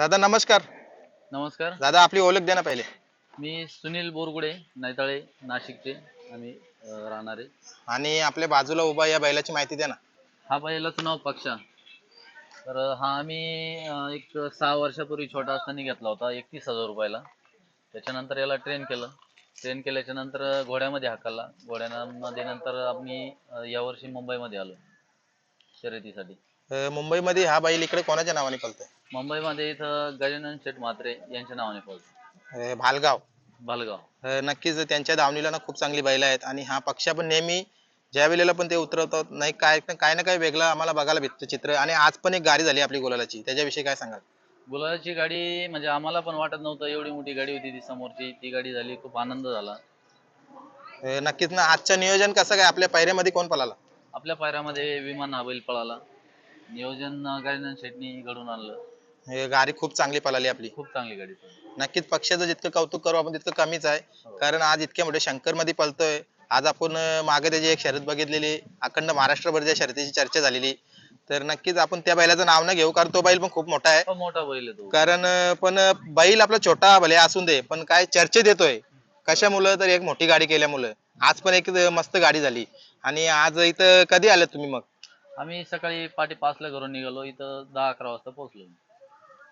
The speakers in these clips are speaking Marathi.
दादा नमस्कार. नमस्कार. दादा आपली ओळख द्या ना पहिले. मी सुनील बोरगुडे नैताळे नाशिकचे. आम्ही अं, राहणारे आणि आपल्या बाजूला उभा या बैलाची माहिती द्या ना. हा बैलाचं नाव पक्षा. तर हा आम्ही अं, एक सहा वर्षापूर्वी छोटा असताना घेतला होता एकतीस हजार रुपयाला. त्याच्यानंतर याला ट्रेन केलं. ट्रेन केल्याच्यानंतर घोड्यामध्ये हाकलला. घोड्यामध्ये नंतर आम्ही अं, यावर्षी मुंबईमध्ये आलो शर्यतीसाठी. अं, मुंबईमध्ये हा बैल इकडे कोणाच्या नावाने पळतोय? मुंबईमध्ये इथं गजानन शेठ म्हात्रे यांच्या नावाने पळतो. अं, भालगाव. भालगाव. अं, नक्कीच त्यांच्या दावणीला ना खूप चांगली बैल आहेत आणि हा पक्ष पण नेहमी ज्या वेळेला पण ते उतरवतात नाही काय काय ना काय वेगळं आम्हाला बघायला भेटतं चित्र. आणि आज पण एक गाडी झाली आपली गोलालाची त्याच्याविषयी काय सांगाल? गुलाबाची गाडी म्हणजे आम्हाला पण वाटत नव्हतं एवढी मोठी गाडी होती ती समोरची. ती गाडी झाली खूप आनंद झाला. अं, नक्कीच ना आजचं नियोजन कसं काय? आपल्या पायऱ्यामध्ये कोण पळाला? आपल्या पायऱ्यामध्ये विमान हा बैल पळाला. नियोजन गाडीनं शेटनी घडून आणलं. अं, गाडी खूप चांगली पळाली आपली. खूप चांगली गाडी पळाली. नक्कीच पक्षाचं जितकं कौतुक करू आपण तितकं कमीच आहे. हो. कारण आज इतक्या मोठ्या शंकरमध्ये पळतोय. आज आपण अं, मागे त्याची एक शर्यत बघितलेली अखंड महाराष्ट्रभर त्या शर्यतीची चर्चा झालेली. तर नक्कीच आपण त्या बैलाचं नाव न घेऊ कारण तो बैल पण खूप मोठा आहे. हो, मोठा बैल आहे तो. कारण अं, पण अं, बैल आपला छोटा भले असून दे पण काय चर्चेत येतोय. कशामुळं तर एक मोठी गाडी केल्यामुळं. आज पण एक मस्त गाडी झाली. आणि आज इथं कधी आले तुम्ही मग? आम्ही सकाळी पाठी पाचला घरून निघालो इथं दहा अकरा वाजता पोहोचलो.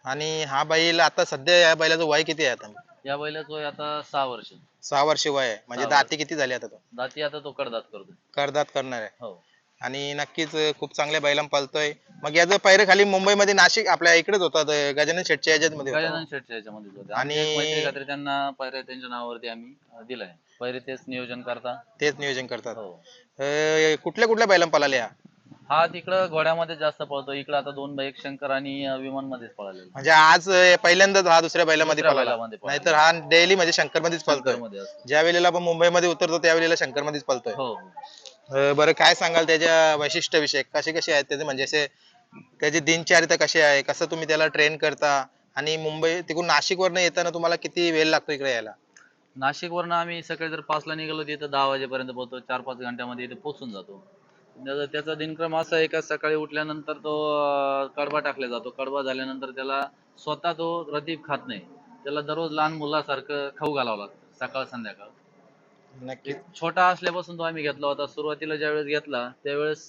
आणि हा बैल आता सध्या या बैलाचं वय किती आहे आता? या बैलाचं वय आता सहा वर्ष. सहा वर्ष वय आहे. म्हणजे सहा दाती किती झाली आता तो? दाती आता तो कडदात करतो करदात करणार आहे. हो. आणि नक्कीच खूप चांगल्या बैलां पळतोय मग याचं पैरे खाली मुंबईमध्ये नाशिक आपल्या इकडेच होतात अं, गजानन शेटच्या याच्यामध्ये होतं. गजानन शेटच्या याच्यामध्ये होते. आणि- आणि मैत्री खात्री त्यांना पायऱ्या त्यांच्या नावावरती आम्ही अं, दिलाय. पायरे तेच नियोजन करता. तेच नियोजन करतात. हो. अं, कुठल्या कुठल्या बैलां पळाल्या हा तिकडं घोड्यामध्ये जास्त पळतो. इकडं आता दोन बाईक शंकर आणि विमान मध्येच पळालेला. म्हणजे आज अं, पहिल्यांदाच हा दुसऱ्या बैलामध्ये दुसऱ्या पळाला. बैलामध्ये पळाला. नाहीतर हा डेली म्हणजे शंकर मध्येच पळतोय. मध्ये असतो. ज्या वेळेला आपण मुंबईमध्ये उतरतो त्यावेळेला शंकर मध्येच पळतोय. हो. अं, बरं काय सांगाल त्याच्या वैशिष्ट्य विषय कसे कसे आहेत त्याचे? म्हणजे असे त्याची दिनचर्या कशी आहे? कसं तुम्ही त्याला ट्रेन करता? आणि मुंबई तिकडून नाशिक वरनं येताना तुम्हाला किती वेळ लागतो इकडे यायला? नाशिक वरनं आम्ही सकाळी जर पाचला निघालो तिथं दहा वाजेपर्यंत पोहोचतो. चार पाच घंट्यामध्ये इथे पोहोचून जातो. त्याचा त्याचा दिनक्रम असा आहे का सकाळी उठल्यानंतर तो अं, कडबा टाकला जातो. कडबा झाल्यानंतर त्याला स्वतः तो रतीब खात नाही. त्याला दररोज लहान मुलासारखं खाऊ घालावं लागतं सकाळ संध्याकाळ. नक्कीच. छोटा असल्यापासून तो आम्ही घेतला होता. सुरुवातीला ज्यावेळेस घेतला त्यावेळेस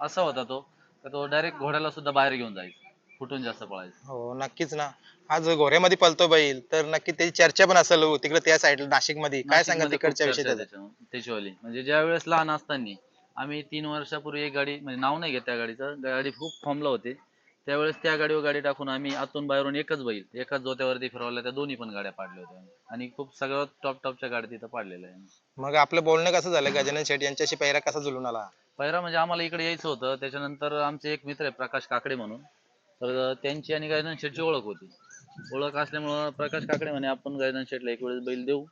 असा होता तो का तो डायरेक्ट घोड्याला सुद्धा बाहेर घेऊन जायचा फुटून जास्त पळायचं. हो नक्कीच ना. आज घोऱ्यामध्ये पळतो बैल तर नक्की त्याची चर्चा पण असेल हो, तिकडे त्या साईडला नाशिकमध्ये काय सांगा नाशिकमध्ये खूप तिकडच्या विषयी चर्चा त्याचं? आहे त्याच्यावर- त्याचीवाली म्हणजे ज्या वेळेस लहान असताना आम्ही तीन वर्षापूर्वी एक गाडी म्हणजे नाव नाही घेत त्या गाडीचं गाडी खूप फॉर्मला होते. त्यावेळेस त्या गाडीवर गाडी टाकून आम्ही आतून बाहेरून एकच बैल एकाच जोत्यावरती फिरवल्या त्या दोन्ही पण गाड्या पाडल्या होत्या. आणि खूप सगळ्यात टॉप टॉपच्या गाड्या तिथं पाडलेल्या आहे. मग आपलं बोलणं कसं झालं? गजानन शेठ यांच्याशी पैरा कसा जुळून आला? पहिला म्हणजे आम्हाला इकडे यायचं होतं. त्याच्यानंतर आमचे एक मित्र आहे प्रकाश काकडे म्हणून. तर त्यांची आणि गायधन शेटची ओळख होती. ओळख असल्यामुळं प्रकाश काकडे म्हणे आपण गायधन शेटला एक वेळेस बैल देऊ.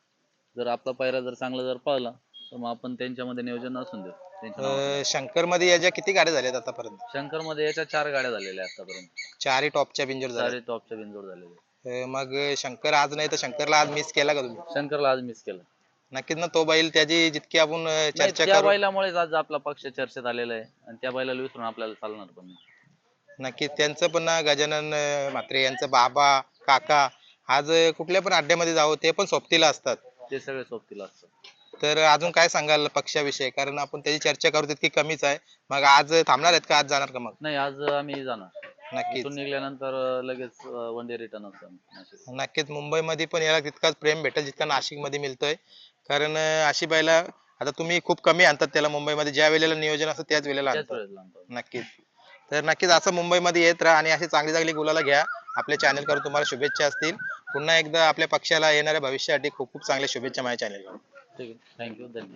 जर आपला पायरा जर चांगला जर पळला तर मग आपण त्यांच्यामध्ये नियोजन असून देऊ. त्यांच्या नावावर. शंकरमध्ये याच्या किती गाड्या झाल्यात आतापर्यंत? शंकरमध्ये याच्या चार गाड्या झालेल्या आहेत आतापर्यंत. चारही टॉपच्या बिंजोर झाल्या चारही टॉपच्या बिनजोड झालेले अं, मग शंकर आज नाही तर शंकरला आज मिस केला का तुम्ही? शंकरला आज मिस केलं. नक्कीच ना तो बैल त्याची जितकी आपण अं, नाही, चर्चा त्या करू बैलामुळेच आज आपला पक्ष चर्चेत आलेला आहे आणि त्या बैलाला विसरून आपल्याला चालणार पण नाही. नक्कीच त्यांचं पण ना गजानन अं, म्हात्रे यांचं बाबा काका आज अं, कुठल्या पण अड्ड्यामध्ये जावं ते पण सोबतीला असतात. ते सगळे सोबतीला असतात. तर अजून काय सांगाल पक्षाविषयी? कारण आपण त्याची चर्चा करू तितकी कमीच आहे. मग आज थांबणार आहेत का? आज जाणार का मग? नाही आज आम्ही जाणार. नक्कीच. इथून निघल्यानंतर लगेच वन डे रिटर्न असतो आम्ही नाशिक. नक्कीच. मुंबईमध्ये पण याला तितकाच प्रेम भेटेल जितका नाशिकमध्ये मिळतोय. कारण अं, अशी बैला आता तुम्ही खूप कमी आणतात त्याला मुंबईमध्ये. ज्या वेळेला नियोजन असतं त्याच वेळेला त्याच आणतात. वेळेला आणतो आम्ही. नक्कीच. तर नक्कीच असं मुंबईमध्ये येत राहा आणि अशी चांगली चांगली गुलाला घ्या. आपल्या चॅनल करून तुम्हाला शुभेच्छा असतील. पुन्हा एकदा आपल्या पक्षाला येणाऱ्या भविष्यासाठी खूप खूप चांगल्या शुभेच्छा माझ्या Thank you. Thank